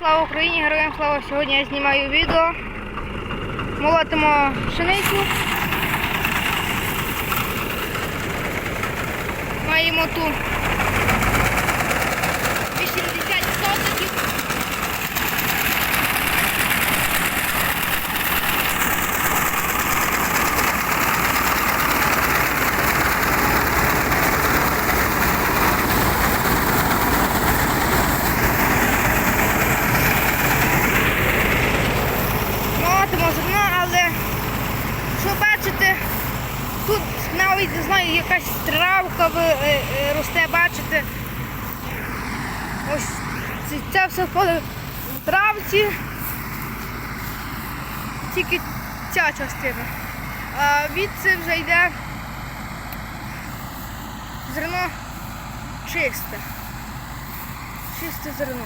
Слава Україні, героям слава! Сьогодні я знімаю відео. Молотимо пшеницю. Маємо тут 80 сотиків. Молотимо зерно, але що бачите, тут навіть не знаю, якась травка е, е, росте, бачите. Ось це, це все поле в травці. Тільки ця частина. А відси вже йде зерно чисте. Чисте зерно.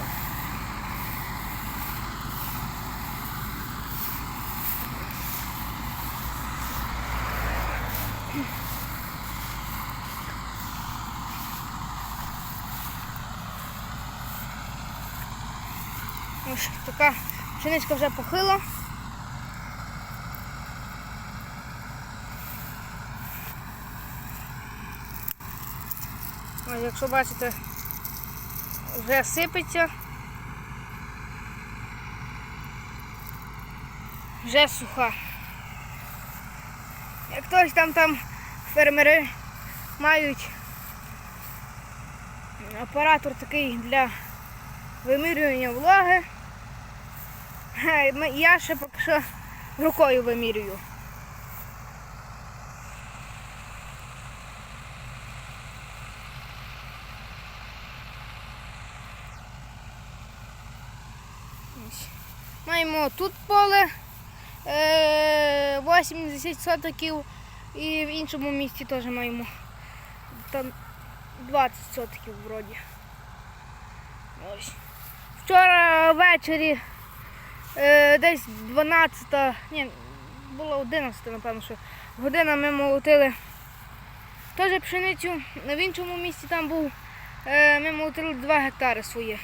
Ось така пшеничка вже похила. Ось, якщо бачите, вже сипеться. Вже суха. Як хтось там там фермери мають апаратор такий для вимірювання влаги. Е, Я ще поки що рукою вимірюю. Маємо тут поле е, 80 сотиків і в іншому місці теж маємо там 20 сотиків вроді. Ось. Вчора ввечері е, десь 12, ні, було 11, напевно, що година ми молотили теж пшеницю. В іншому місці там був, е, ми молотили 2 гектари свої.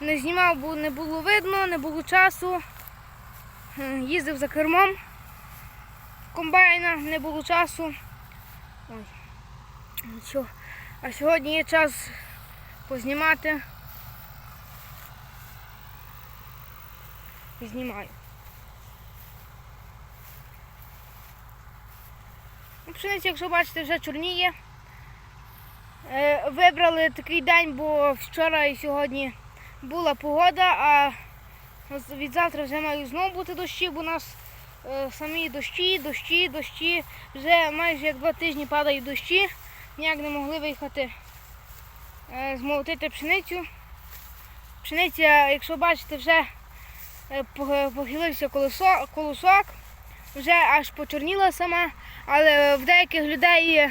Не знімав, бо не було видно, не було часу. Е, Їздив за кермом комбайна, не було часу. Ой. Нічого. А сьогодні є час познімати. І знімаю. Ну, Пшениця, якщо бачите, вже чорніє. Е, Вибрали такий день, бо вчора і сьогодні була погода, а від завтра вже мають знову бути дощі, бо у нас е, самі дощі, дощі, дощі. Вже майже як два тижні падають дощі. Ніяк не могли виїхати е, змолотити пшеницю. Пшениця, якщо бачите, вже похилився колосок, вже аж почорніла сама, але в деяких людей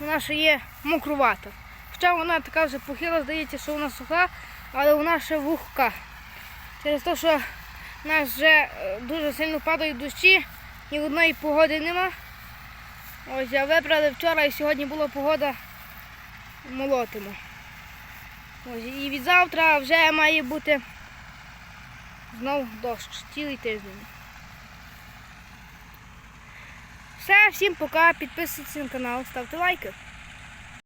вона ще є мокрувата. Хоча вона така вже похила, здається, що вона суха, але вона ще вухка. Через те, що в нас вже е, дуже сильно падають дощі, ні одної погоди нема. Ось я вибрали вчора і сьогодні була погода, молотимо. Ось, і від завтра вже має бути знов дощ, цілий тиждень. Все, всім пока, підписуйтесь на канал, ставте лайки.